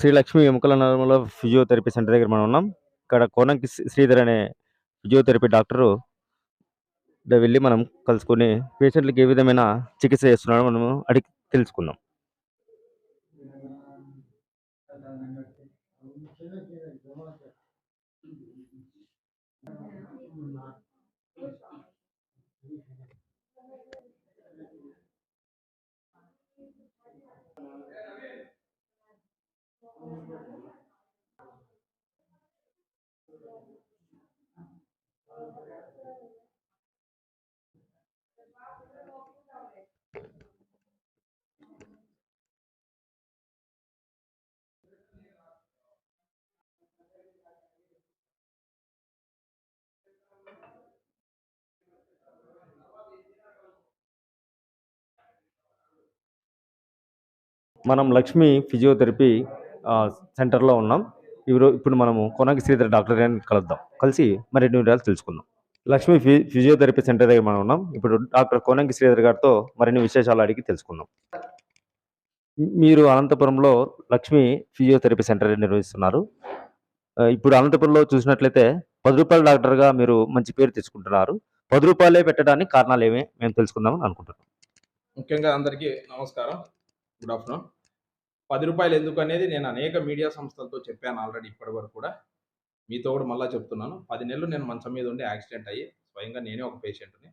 శ్రీ లక్ష్మి ఎముకల Narmala physiotherapy centre దగ్గర మనం ఉన్నాం. ఇక్కడ కోనంకి శ్రీధర్ అనే ఫిజియోథెరపీ డాక్టరు వెళ్ళి మనం కలుసుకొని పేషెంట్లకు ఏ విధమైన చికిత్స చేస్తున్నాడో మనము అడిగి తెలుసుకుందాం. మనం లక్ష్మి ఫిజియోథెరపీ సెంటర్లో ఉన్నాం. ఇప్పుడు ఇప్పుడు మనము కొనకి శ్రీధర్ డాక్టర్ గారిని కలుద్దాం. కలిసి మరిన్ని వివరాలు తెలుసుకుందాం. లక్ష్మి ఫి ఫిజియోథెరపీ సెంటర్ దగ్గర మనం ఉన్నాం. ఇప్పుడు డాక్టర్ కోనంకి శ్రీధర్ గారితో మరిన్ని విశేషాలు అడిగి తెలుసుకుందాం. మీరు అనంతపురంలో లక్ష్మి ఫిజియోథెరపీ సెంటర్ నిర్వహిస్తున్నారు. ఇప్పుడు అనంతపురంలో చూసినట్లయితే పది రూపాయల డాక్టర్గా మీరు మంచి పేరు తెచ్చుకుంటున్నారు. పది రూపాయలే పెట్టడానికి కారణాలు ఏమి మేము తెలుసుకుందామని అనుకుంటున్నాం. ముఖ్యంగా అందరికీ నమస్కారం. Good afternoon. పది రూపాయలు ఎందుకు అనేది నేను అనేక మీడియా సంస్థలతో చెప్పాను ఆల్రెడీ ఇప్పటి వరకు కూడా. మీతో కూడా మళ్ళీ చెప్తున్నాను. పది నెలలు నేను మంచం మీద ఉండి యాక్సిడెంట్ అయ్యి స్వయంగా నేనే ఒక పేషెంట్ని.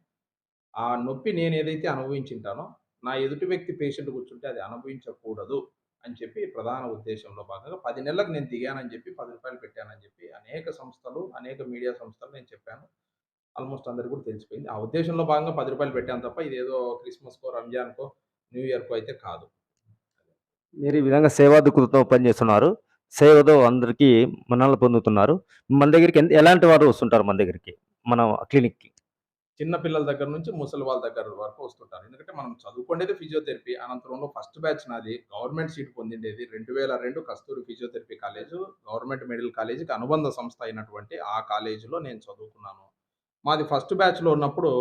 ఆ నొప్పి నేను ఏదైతే అనుభవించింటానో నా ఎదుటి వ్యక్తి పేషెంట్ కూర్చుంటే అది అనుభవించకూడదు అని చెప్పి ప్రధాన ఉద్దేశంలో భాగంగా పది నెలలకు నేను దిగానని చెప్పి పది రూపాయలు పెట్టానని చెప్పి అనేక సంస్థలు అనేక మీడియా సంస్థలు నేను చెప్పాను. ఆల్మోస్ట్ అందరికీ కూడా తెలిసిపోయింది. ఆ ఉద్దేశంలో భాగంగా పది రూపాయలు పెట్టాను తప్ప ఇదేదో క్రిస్మస్కో రంజాన్కో న్యూ ఇయర్కో అయితే కాదు. మీరు ఈ విధంగా సేవా దృక్పథంతో పనిచేస్తున్నారు సేవతో అందరికీ మన్నలు పొందుతున్నారు. మన దగ్గరికి ఎలాంటి వారు వస్తుంటారు మన దగ్గరికి? మన క్లినిక్కి. చిన్న పిల్లల దగ్గర నుంచి ముసలి వాళ్ళ దగ్గర వరకు వస్తుంటారు. ఎందుకంటే మనం చదువుకునేది ఫిజియోథెరపీ. అనంతరంలో ఫస్ట్ బ్యాచ్ నాది గవర్నమెంట్ సీట్ పొందిండేది రెండు వేల రెండు Kasturi physiotherapy college. Government medical కాలేజీకి అనుబంధ సంస్థ అయినటువంటి ఆ కాలేజీలో నేను చదువుకున్నాను. మాది ఫస్ట్ బ్యాచ్లో ఉన్నప్పుడు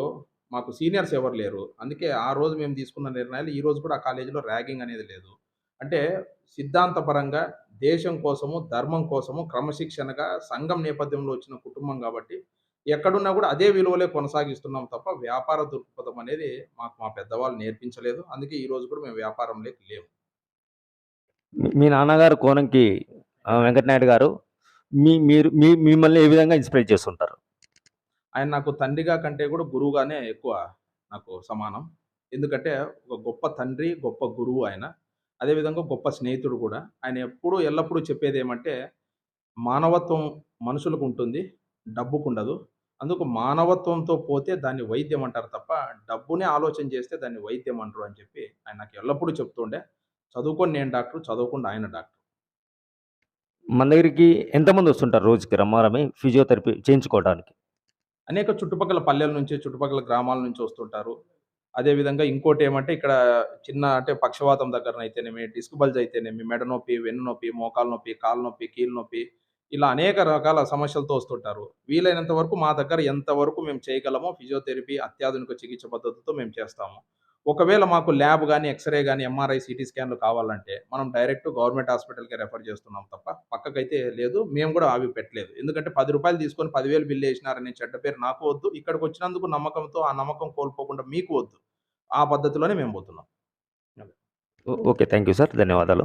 మాకు సీనియర్స్ ఎవరు లేరు. అందుకే ఆ రోజు మేము తీసుకున్న నిర్ణయాలు ఈ రోజు కూడా ఆ కాలేజీలో ర్యాగింగ్ అనేది లేదు. అంటే సిద్ధాంతపరంగా దేశం కోసము ధర్మం కోసము క్రమశిక్షణగా సంఘం నేపథ్యంలో వచ్చిన కుటుంబం కాబట్టి ఎక్కడున్నా కూడా అదే విలువలే కొనసాగిస్తున్నాం తప్ప వ్యాపార దృక్పథం అనేది మాకు మా పెద్దవాళ్ళు నేర్పించలేదు. అందుకే ఈ రోజు కూడా మేము వ్యాపారంలోకి లేవు మీ- మీ నాన్నగారు కోనంకి వెంకటనాయుడు గారు మీ మీరు మీ మిమ్మల్ని ఏ విధంగా ఇన్స్పైర్ చేస్తుంటారు? ఆయన నాకు తండ్రిగా కంటే కూడా గురువుగానే ఎక్కువ నాకు సమానం. ఎందుకంటే ఒక గొప్ప తండ్రి గొప్ప గురువు ఆయన. అదేవిధంగా గొప్ప స్నేహితుడు కూడా. ఆయన ఎప్పుడూ ఎల్లప్పుడూ చెప్పేది ఏమంటే మానవత్వం మనుషులకు ఉంటుంది డబ్బుకు ఉండదు అందుకు మానవత్వంతో పోతే దాన్ని వైద్యం అంటారు తప్ప డబ్బునే ఆలోచన చేస్తే దాన్ని వైద్యం అంటారు అని చెప్పి ఆయన నాకు ఎల్లప్పుడూ చెప్తుండే చదువుకొని నేను డాక్టర్ చదువుకుండా ఆయన డాక్టర్. మన దగ్గరికి ఎంతమంది వస్తుంటారు రోజుకి రమ్మారమి ఫిజియోథెరపీ చేయించుకోవడానికి? అనేక చుట్టుపక్కల పల్లెల నుంచి చుట్టుపక్కల గ్రామాల నుంచి వస్తుంటారు. అదేవిధంగా ఇంకోటి ఏమంటే ఇక్కడ చిన్న అంటే పక్షవాతం దగ్గర అయితేనేమి డిస్క్ బల్జ్ అయితేనేమి మెడ నొప్పి వెన్ను నొప్పి మోకాలు నొప్పి కాలు నొప్పి కీలు నొప్పి ఇలా అనేక రకాల సమస్యలతో వస్తుంటారు. వీలైనంత వరకు మా దగ్గర ఎంతవరకు మేము చేయగలమో ఫిజియోథెరపీ అత్యాధునిక చికిత్స పద్ధతితో మేము చేస్తాము. ఒకవేళ మాకు ల్యాబ్ కానీ ఎక్స్రే కానీ ఎంఆర్ఐ సిటీ స్కాన్లు కావాలంటే మనం డైరెక్ట్ గవర్నమెంట్ హాస్పిటల్కి రెఫర్ చేస్తున్నాం తప్ప పక్కకైతే లేదు మేము కూడా అవి పెట్టలేదు. ఎందుకంటే పది రూపాయలు తీసుకొని పదివేలు బిల్లు వేసినారనే చెడ్డ పేరు నాకు వద్దు. ఇక్కడికి వచ్చినందుకు నమ్మకంతో ఆ నమ్మకం కోల్పోకుండా మీకు వద్దు. ఆ పద్ధతిలోనే మేము పోతున్నాం. ఓకే. Thank you sir. ధన్యవాదాలు.